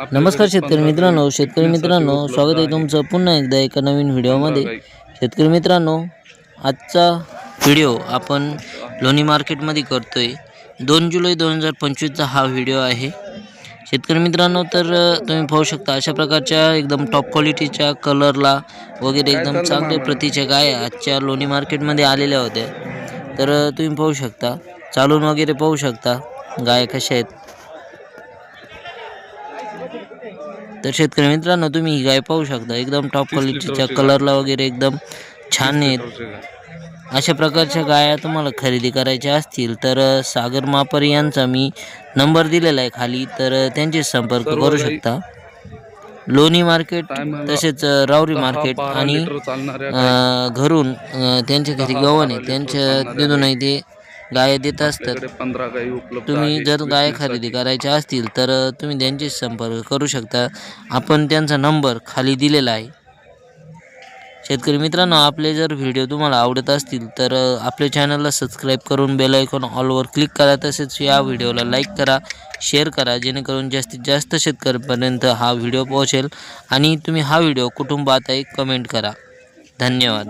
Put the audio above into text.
नमस्कार शेतकरी मित्रांनो शेतकरी मित्रांनो स्वागत आहे तुमचं पुन्हा एकदा एका नवीन व्हिडिओमध्ये. शेतकरी मित्रांनो आजचा व्हिडिओ आपण लोणी मार्केटमध्ये करतोय. दोन जुलै दोन हजार पंचवीसचा हा व्हिडिओ आहे. शेतकरी मित्रांनो तर तुम्ही पाहू शकता अशा प्रकारच्या एकदम टॉप क्वालिटीच्या कलरला वगैरे एकदम चांगल्या प्रतीच्या गाय आजच्या लोणी मार्केटमध्ये आलेल्या होत्या. तर तुम्ही पाहू शकता चालून वगैरे पाहू शकता गाय कशा आहेत? तर शेतकरी मित्रांनो तुम्ही ही गाय पाहू शकता. एकदम टॉप क्वालिटीच्या कलरला वगैरे एकदम छान आहेत. अशा प्रकारच्या गाया तुम्हाला खरेदी करायच्या असतील तर सागर मापर यांचा मी नंबर दिलेला आहे खाली तर त्यांचे संपर्क करू शकता. लोणी मार्केट तसेच रावरी मार्केट आणि घरून त्यांच्या घरी गव्हाण आहे. त्यांच्या तिथूनही ते गाय देत असतात. पंधरा गायी उपलब्ध तुम्ही आहेत. जर गाय खरेदी करायच्या असतील तर तुम्ही त्यांच्याशी संपर्क करू शकता. आपण त्यांचा नंबर खाली दिलेला आहे. शेतकरी मित्रांनो आपले जर व्हिडिओ तुम्हाला आवडत असतील तर अ, आपल्या चॅनलला सबस्क्राईब करून बेल आयकॉन ऑलवर क्लिक करा. तसेच या व्हिडिओला लाईक करा शेअर करा जेणेकरून जास्तीत जास्त शेतकऱ्यांपर्यंत हा व्हिडिओ पोहोचेल. आणि तुम्ही हा व्हिडिओ कुठून पाहताय कमेंट करा. धन्यवाद.